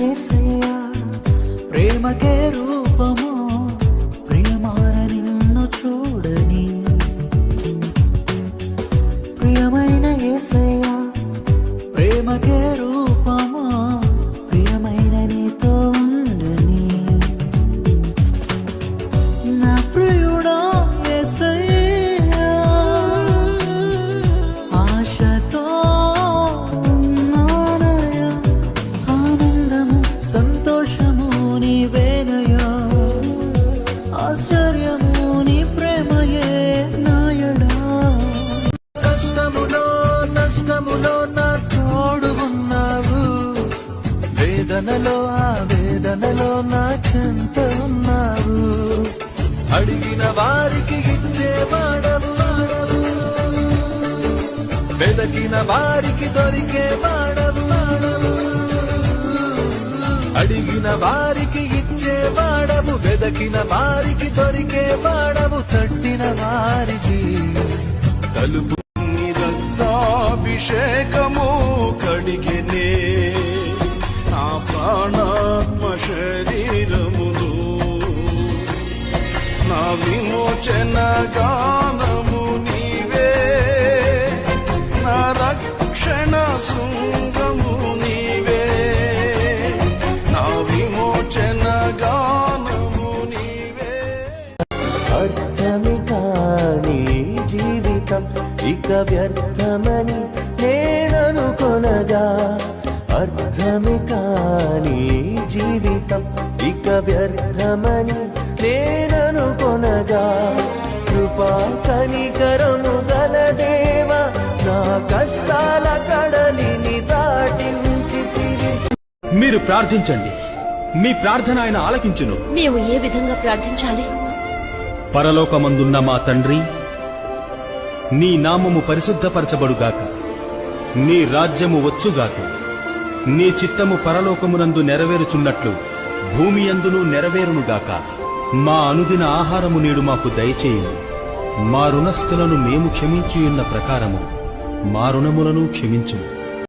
యేసయ్యా ప్రేమకే రూపము ప్రియమాన నిన్ను చూడని. ప్రియమైన యేసయ్యా ప్రేమకే నష్టములో నా తోడు ఉన్నావు. వేదనలో ఆ వేదనలో నా చెంత ఉన్నావు. అడిగిన వారికి ఇచ్చే వాడవు వెదకిన వారికి దొరికే వాడవు అడిగిన వారికి ఇచ్చే వాడవు వెదకిన వారికి దొరికే వాడవు తట్టిన వారికి తలుపు విమోచన గానము నీవే. నా రక్షణ శృంగము నీవే. నా విమోచన గానము నీవే. అర్థమి కాని జీవితం ఇక వ్యర్థమని నేననుకొనగా. అర్థమి కాని జీవితం ఇక వ్యర్థమని నేననుకొనగా కృపా కనికరము గల దేవ నా కష్టాల కడలిని దాటించి మీరు ప్రార్థించండి. మీ ప్రార్థన ఆయన ఆలకించును. మేము ఏ విధంగా ప్రార్థించాలి? పరలోకమందున్న మా తండ్రి నీ నామము పరిశుద్ధపరచబడుగాక. నీ రాజ్యము వచ్చుగాక. నీ చిత్తము పరలోకమునందు నెరవేరుచున్నట్లు భూమి అందును నెరవేరునుగాక. మా అనుదిన ఆహారము నేడు మాకు దయచేయుము. మా రుణస్థులను మేము క్షమించియున్న ప్రకారము మా రుణములను క్షమించుము.